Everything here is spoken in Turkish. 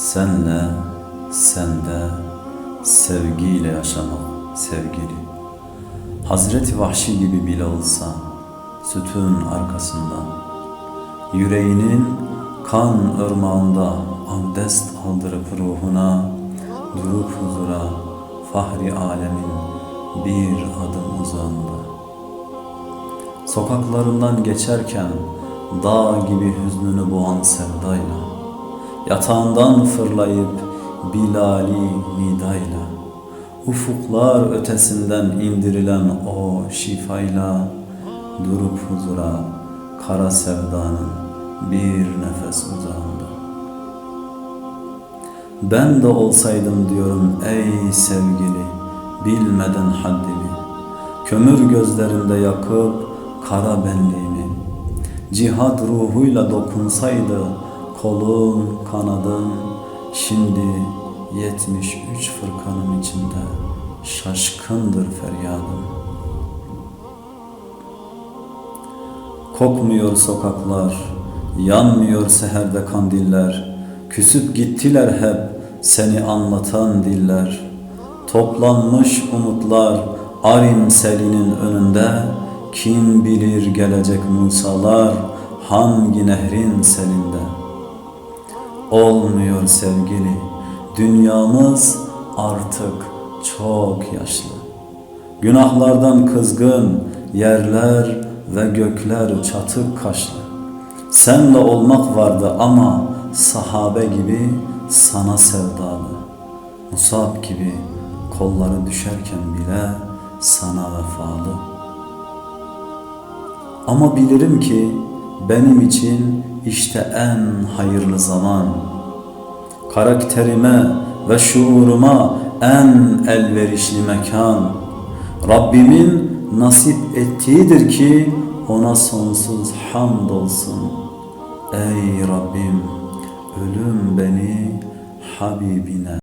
Senle, sende, sevgiyle yaşamak sevgili. Hazreti Vahşi gibi bile olsa sütün arkasından, yüreğinin kan ırmağında abdest aldırıp ruhuna, durup huzura, fahri alemin bir adım uzağında. Sokaklarından geçerken dağ gibi hüznünü boğan sevdayla, yatağından fırlayıp Bilali nidayla, ufuklar ötesinden indirilen o şifayla, durup huzura kara sevdanın bir nefes uzağında. Ben de olsaydım diyorum ey sevgili, bilmeden haddimi, kömür gözlerinde yakıp kara benliğimi, cihad ruhuyla dokunsaydı kolun, kanadın, şimdi yetmiş üç fırkanın içinde şaşkındır feryadım. Kokmuyor sokaklar, yanmıyor seherde kandiller, küsüp gittiler hep seni anlatan diller. Toplanmış umutlar Arim selinin önünde, kim bilir gelecek Musalar hangi nehrin selinde. Olmuyor sevgili, dünyamız artık çok yaşlı. Günahlardan kızgın yerler ve gökler çatık kaşlı. Senle olmak vardı ama sahabe gibi sana sevdalı. Musab gibi kolları düşerken bile sana vefalı. Ama bilirim ki benim için işte en hayırlı zaman. Karakterime ve şuuruma en elverişli mekan. Rabbimin nasip ettiğidir ki ona sonsuz hamd olsun. Ey Rabbim ölüm beni Habibine